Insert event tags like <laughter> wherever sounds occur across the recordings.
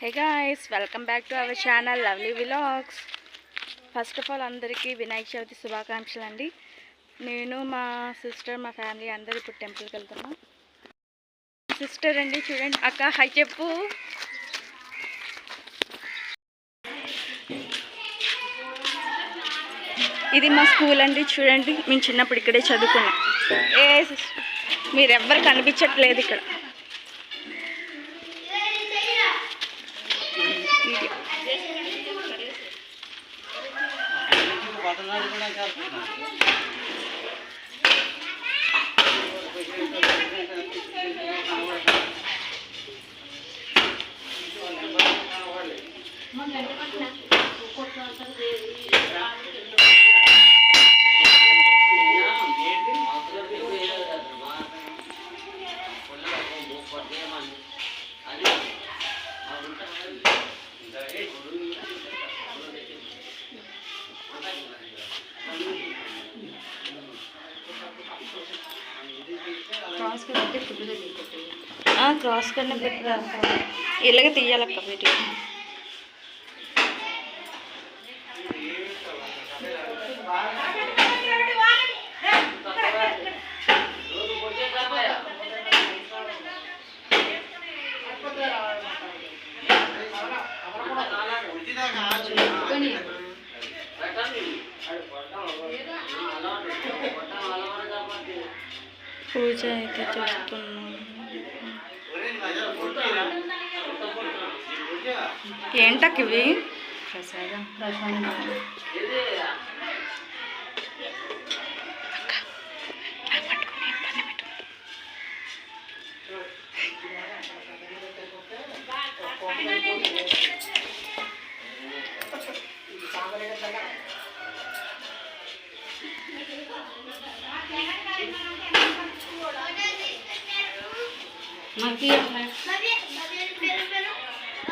Hey guys welcome back to our channel lovely vlogs first of all అందరికీ వినాయక చవితి శుభాకాంక్షలు అండి. నేను మా సిస్టర్ మా ఫ్యామిలీ అందరూ ఇప్పుడు టెంపుల్కి వెళ్తున్నాం. సిస్టర్ అండి చూడండి. అక్క హై చెప్పు. ఇది మా స్కూల్ అండి చూడండి. మేము చిన్నప్పుడు ఇక్కడే చదువుకున్నాం. ఏ సిస్టర్ మీరెవ్వరు కనిపించట్లేదు ఇక్కడ వీడియో ఆ, క్రాస్ కన్నా పెట్టరా ఇలాగ తీయాలక్క వీడియో పూజ అయితే చేస్తున్నాం ఏంటక్క ఇవి ప్రసాదం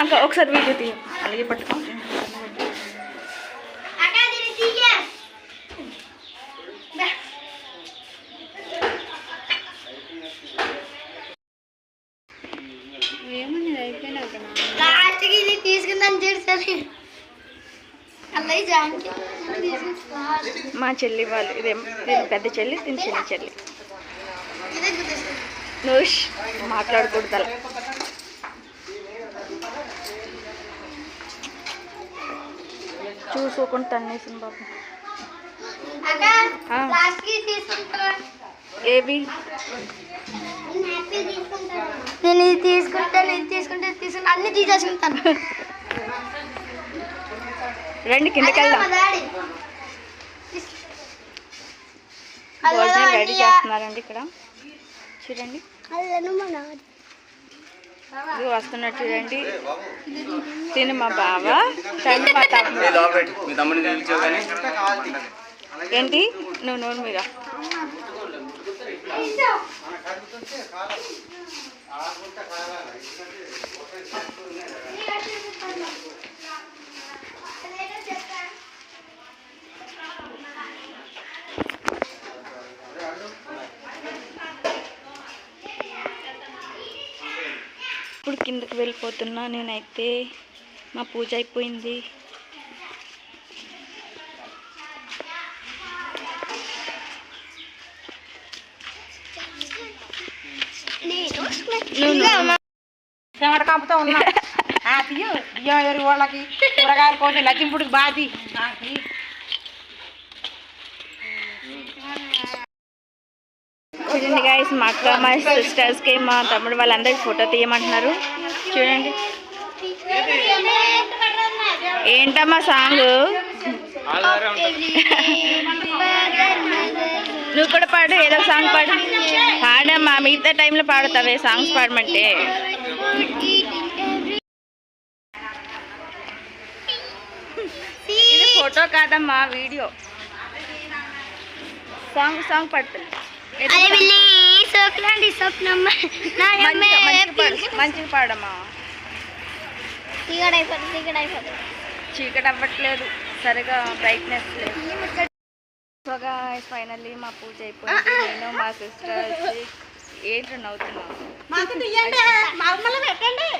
అక్క ఒకసారి వీడియో తీయ. అలాగే పట్టుకో మా చెల్లి వాళ్ళు ఇదేం దీని పెద్ద చెల్లి దీని చిన్న చెల్లి. ఇదే గుర్తిస్తుంది. నువ్వు ష్ మాట్లాడకూడదు చూసుకోకుండా. లాస్ట్కి తీసుకుంటా ఏవి? నేను ఇది తీసుకుంటాను ఇది తీసుకుంటే తీసుకుంటా అన్ని తీసేసుకుంటాను. రండి కిందకి వెళ్దాం. భోజనం రెడీ చేస్తున్నారండి ఇక్కడ. చూడండి. అల్లను మా డాడీ. ఇది వస్తున్నట్టు చూడండి. తిని మా బావ. తండ్రి మా తమ్ముడు ఏంటి? నువ్వు నూనె మీద ఇప్పుడు కిందకి వెళ్ళిపోతున్నా నేనైతే మా పూజ అయిపోయింది. నువ్వు నూనె చెమట కంపుతో ఉన్నా. ఆ తీయు. బియ్యం ఎవరి వాళ్ళకి కూరగాయల కోసం లచ్చింపుడికి బాది నాకు చూడండి గాయస్ మా అక్క మా సిస్టర్స్కి మా తమ్ముడు వాళ్ళందరికీ ఫోటో తీయమంటున్నారు. చూడండి. ఏంటమ్మా సాంగ్? నువ్వు కూడా పాడు ఏదో సాంగ్ పాడు. పాడమ్మా మిగతా టైంలో పాడుతావే సాంగ్స్ పాడమంటే. ఇది ఫోటో కాదమ్మా వీడియో సాంగ్ సాంగ్ పడుతుంది మంచిగా మంచిగా పాడు మంచిగా పాడమ్మా. చీకటి అవ్వట్లేదు సరిగా బ్రైట్నెస్ లేదు. సో ఫైనల్లీ మా పూజ అయిపోయింది. నేను మా సిస్టర్ ఏంటో నవ్వుతున్నావు మాకు తీయండి మా అమ్మలో పెట్టండి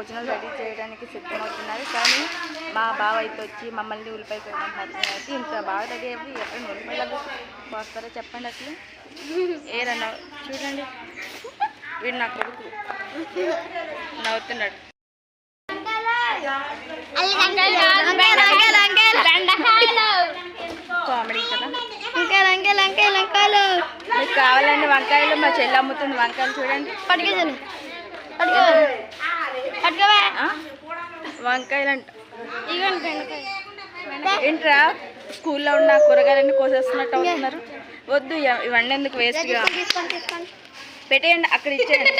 భోజనాలు రెడీ చేయడానికి సిద్ధమవుతున్నారు. కానీ మా బావ అయితే వచ్చి మమ్మల్ని ఉల్లిపాయ కోయమంటారు అయితే ఇంత బాగా రెడీ అయ్యి ఎక్కడ ఉల్లిపాయలు పోస్తారో చెప్పండి అసలు. ఏ రన్న చూడండి. వీడు నా కొడుకు. నవ్వుతున్నాడు. కామెడీ కదా? మీకు కావాలండి వంకాయలు మా చెల్లి అమ్ముతుంది వంకాయలు చూడండి. పట్టుకేసాను పట్టుకో పట్టుకోవా ఆ? వంకాయలు అంట ఏంట్రా? స్కూల్లో ఉన్న కూరగాయలన్నీ కోసేస్తున్నట్టు అవుతున్నారు. వద్దు ఇవ- ఇవన్నీ ఎందుకు వేస్ట్గా తీసుకోండి పెట్టేయండి అక్కడ ఇచ్చేయండి.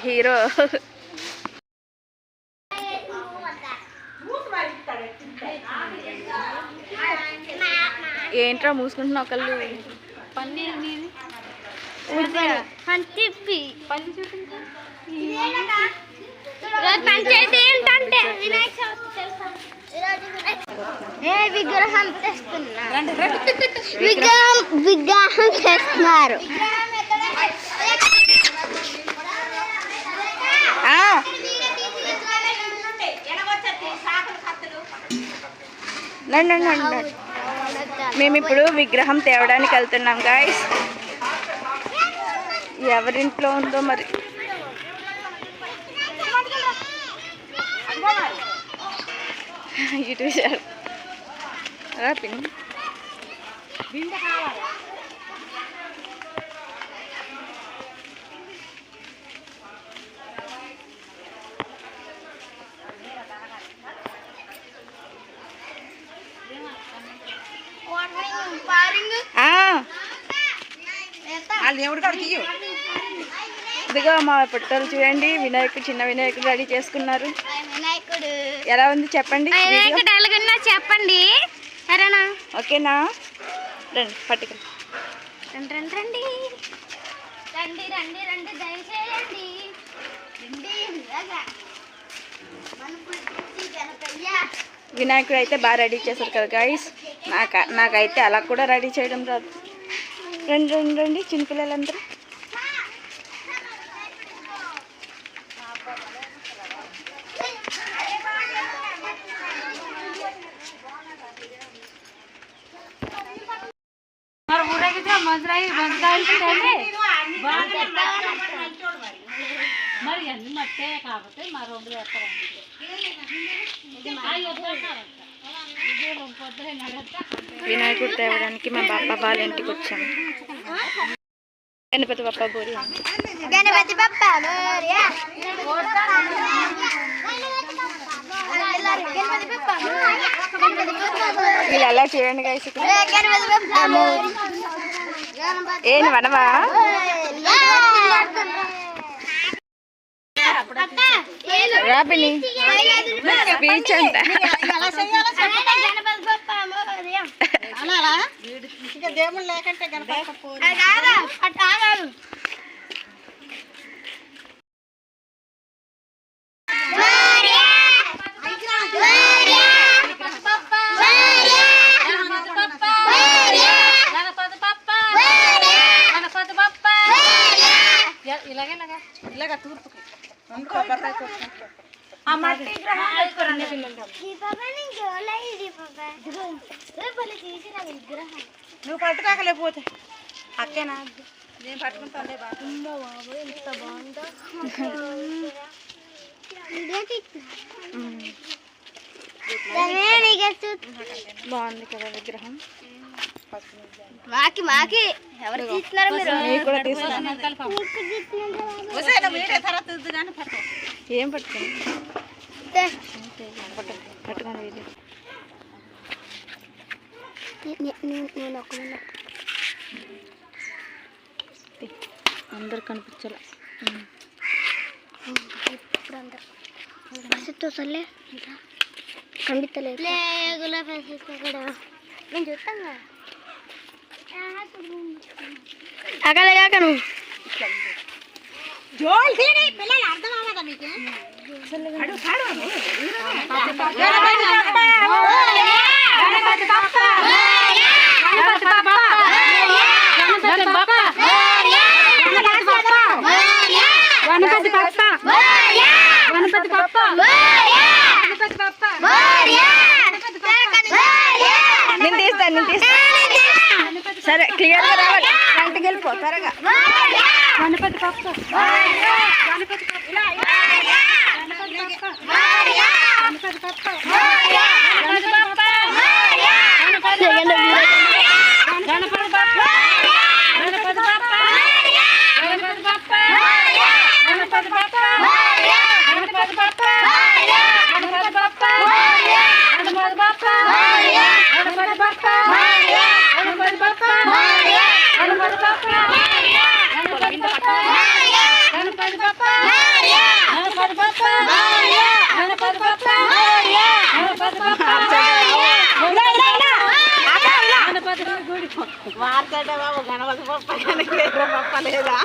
హీరో. ఏంట్రా మూసుకుంటున్నావు కళ్ళు? పన్నీర్ నీది తిప్పి పని చూపించు. పంచాయతీ ఏంటంటే? వినాయక చవితి తెలుసా ఏ విగ్రహం తెస్తున్నా? విగ్రహం విగ్రహం చేస్తున్నారు. ఆ, రండి రండి రండి. రండి. మేము ఇప్పుడు విగ్రహం తేవడానికి వెళ్తున్నాం గాయస్ ఎవరింట్లో ఉందో మరి. ఇటు చూశారు. రా పిన్ని. ఆ, వాళ్ళు దేవుడు కాడు తీయు ఇదిగో మా పుట్టలు చూడండి. వినాయకుడు చిన్న వినాయకుడు రెడీ చేసుకున్నారు. వినాయకుడు. ఎలా ఉంది చెప్పండి వినాయకుడు ఎలాగున్నా చెప్పండి. సరేనా ఓకేనా? రండి పట్టుకుని. రండి రండి రండి. రండి రండి రండి దయచేయండి. వినాయకుడు. అయితే బాగా రెడీ చేశారు కదా గాయస్ నాకు నాకైతే అలా కూడా రెడీ చేయడం రాదు. రండి రండి రండి చిన్నపిల్లలందరూ మరి మందురాయి మందురాయి మరి అన్ని మట్టే కాబట్టి మా రెండు వినాయకుడు తేవడానికి మా బాప్ప వాళ్ళ ఇంటికి వచ్చాము గణపతి బాప్ప బోరి గణపతి బప్ప. వీళ్ళు అలా చూడండి గణపతి బప్ప అక్క, ఏలు. రాపిని బీచ్ అంట దేవుడు లేకంటే గణపతి అది కాదా? అటు ఆగాదు. మోరియా. మోరియా. గణపతి బప్ప మోరియా. గణపతి బప్ప మోరియా. గణపతి బప్ప మోరియా. గణపతి బప్ప మోరియా. ఇలాగే ఇలాగా ఇలాగా తూర్పుకి కొబ్బరికాయ కొట్టుకుంటా. ఆ మట్టి విగ్రహం తెచ్చుకోరండి పిల్లలు ఈ పాప నీకు ఓలా ఇది పాప. ఏ భలే చేసిరా విగ్రహం. నువ్వు పట్టుకోకలేకపోతే. అక్కేనా? నేను ఎంత బాగుందో. కదా విగ్రహం. మాకి మాకి. ఎవరు తీస్తున్నారు మీరు? మీకు కూడా తీసుకున్నాను వీడే తర్వాత వద్దు కానీ పట్టుకో ఏం పట్టుకుని పట్టుకోండి వీడియో నేను ఒక అందరు కనిపించాలి? ఇప్పుడు అందరు సిత్తు సర్లే కనిపించలేదు నేను చూస్తాను కాక నువ్వు. పిల్లలు అర్థం అవ్వదా మీకు గణపతి బప్ప గణపతి బప్ప గణపతి బప్ప గణపతి బప్ప గణపతి బప్ప గణపతి బప్ప గణపతి బప్ప నేను తీస్తాను నేను తీస్తాను సరే క్లియర్గా రావాలి వెంటకి వెళ్ళిపో త్వరగా గణపతి బప్ప గణపతి బప్ప पापा ले जा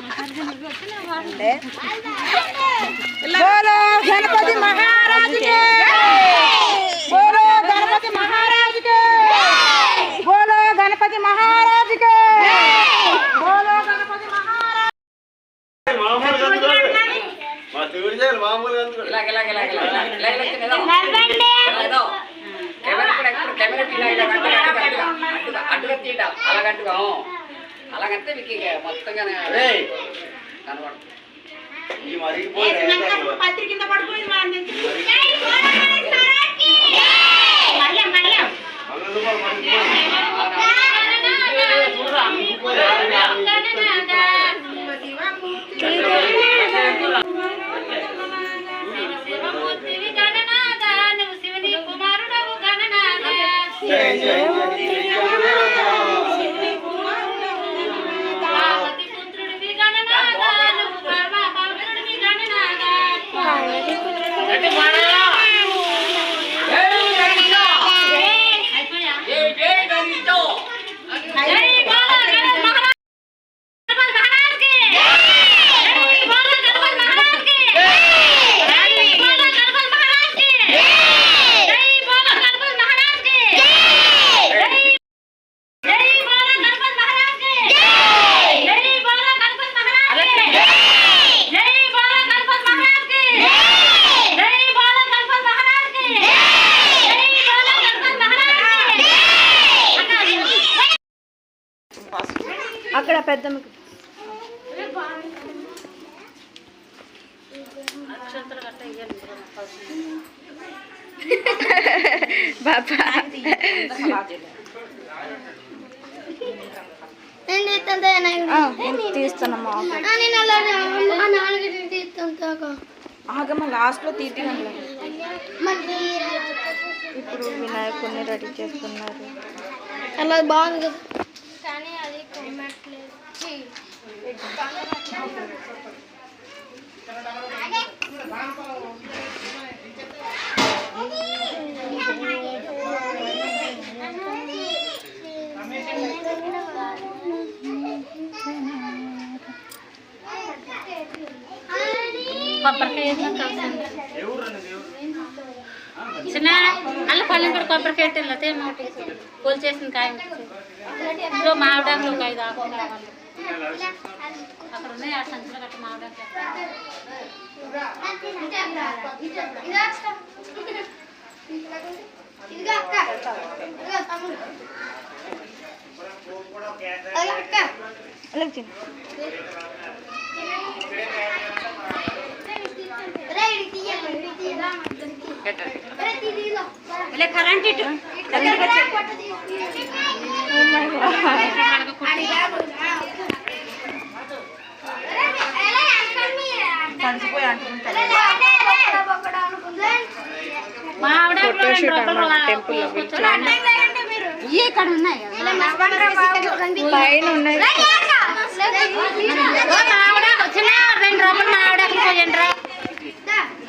Amen. ఇప్పుడు వినాయకుడిని రెడీ చేస్తున్నారు అలా బాగుంది కదా. కానీ అది. కొబ్బరికాయ చిన్న అల్ల పళ్ళం కూడా కొబ్బరికాయ వెళ్ళతే మాకు పూలు చేసిన కాయ ఇంట్లో మామిడాకులు ఒక ఐదు ఆకులు అక్కడ ఉన్నాయి ఆ సంచులు గట్ట మామిడాకులు ఇలా కరెంట్ ఇటు. తడిసిపోయి అంటుకుంటారు ఇక్కడ ఉన్నాయి? పైన ఉన్నాయి. రెండు రూపాయలు మావిడ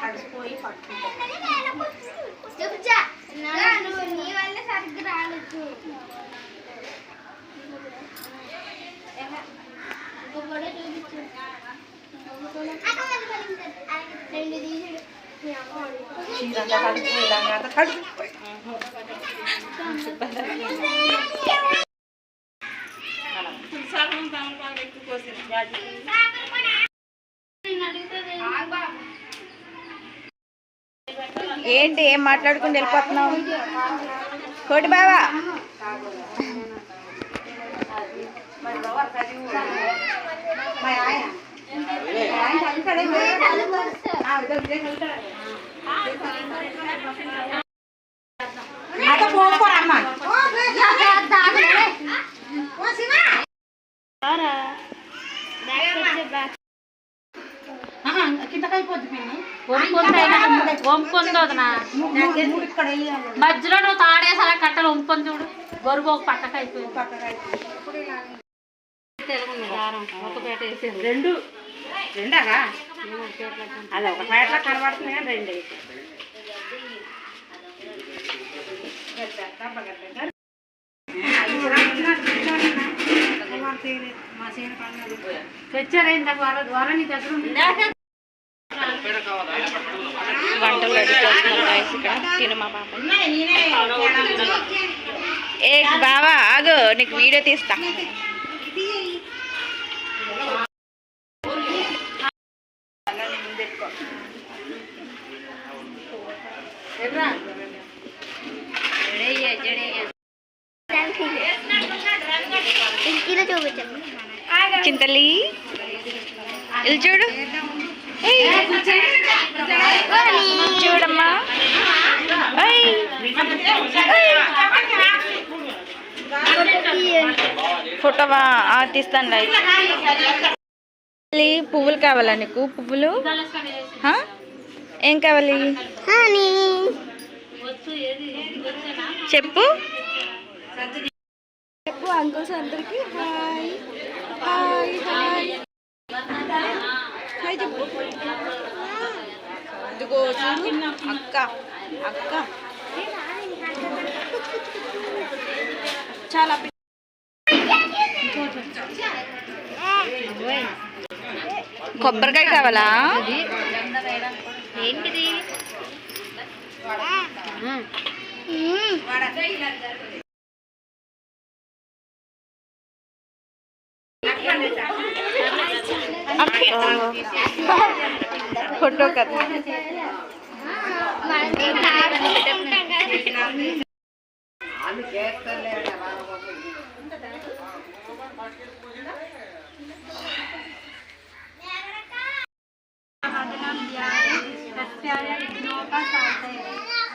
అలసిపోయి పట్టుకుంటాం చీరంతా కడుపు ఇలా కడుపు ఏంటి ఏం మాట్లాడుకుని వెళ్ళిపోతున్నావు? కోటి బావా. చదువుతాడే ఆ, ఇదో ఇదే చదువుతాడు. అదో పోకోరమ్మా కిందకైపోద్ది పిన్ని వంపుకుంది వదనా మూడు ఇక్కడ వేయాలి మధ్యలో నువ్వు తాడేసి అలా కట్టలు వంపుకొని చూడు. బరువు ఒక పక్కకి అయిపోయింది. రెండు. రెండాగా అది ఒక పేటలో కనబడుతుంది కానీ రెండు తెచ్చారా ఇందాక వర వర నీ దగ్గర వంటలు రెడీ చేస్తున్నారు guys ఇక్కడ. తిను మా పాప. ఏ బావా ఆగు నీకు వీడియో తీస్తా. చింతలి ఇల్లు చూడు. చూడమ్మా. ఫోటోవా తీస్తాను పువ్వులు కావాలా నీకు? పువ్వులు? హా? ఏం కావాలి? హనీ. చెప్పు. చెప్పు అంకుల్స్ అందరికి. హాయ్. Hi hi. హాయ్ చెప్పు ఇదిగో అక్క అక్క. చాలా కొబ్బరికాయ కావాలా? ఏంటిది? ఫోటో కదా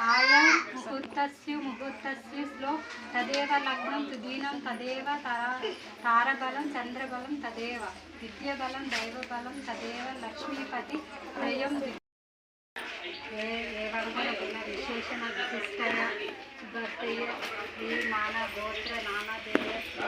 ఆయా ముహూర్తస్య ముహూర్తస్య శ్లో తదేవ లగ్నం సుదీనం తదేవ తరా తారబలం చంద్రబలం తదేవ. విద్యబలం దైవబలం తదేవ లక్ష్మీపతి త్రయం ఏ ఏవంగన విశేషణ విశిష్టయ భర్తయ్య శ్రీ మాన గోత్ర నామధేయ శ్రీ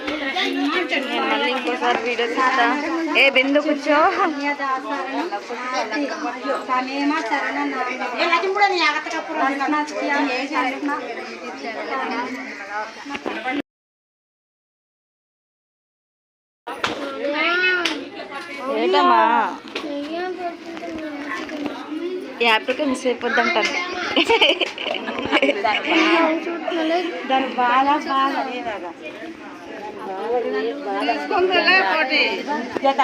నేను మళ్ళీ ఇంకోసారి వీడియో తీస్తా ఏ బిందు కూర్చో. సమేమ ఏంటమ్మా యాప్కి మిస్ అయిపోద్దంటారు దాని బాగా బాధ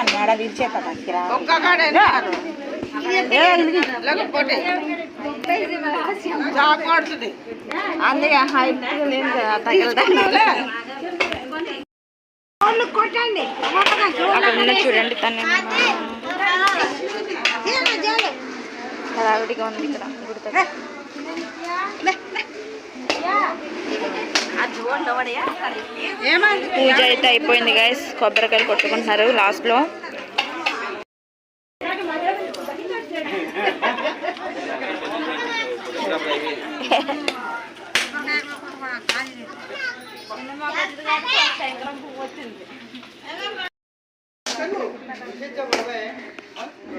మేడ అందుకే హైట్ చూడండి తను హడావిడిగా ఉంది ఇక్కడ. దగ్గర పూజ అయితే అయిపోయింది గాయస్ కొబ్బరికాయలు కొట్టుకుంటున్నారు లాస్ట్లో <laughs>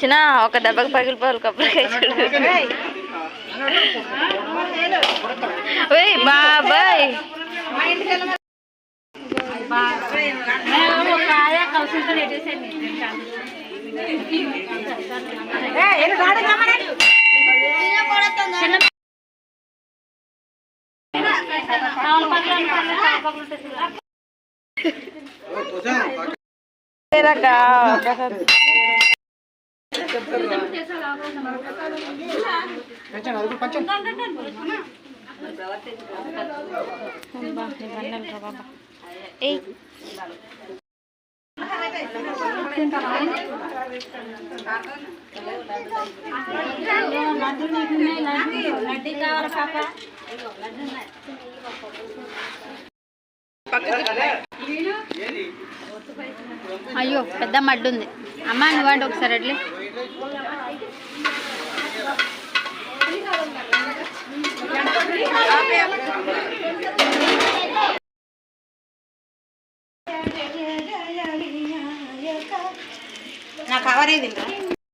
చిన్న ఒక దెబ్బకి పగిలిపోవాలి కొబ్బరికాయ చూడు ఓయ్ బాబాయ్. ఒక ఆయా కౌశంతో పెట్టేసాను చిన్న లడ్డు పాప అయ్యో పెద్ద మడ్డుంది. అమ్మ నువ్వండి ఒకసారి అట్లే. నా కవర్ ఏది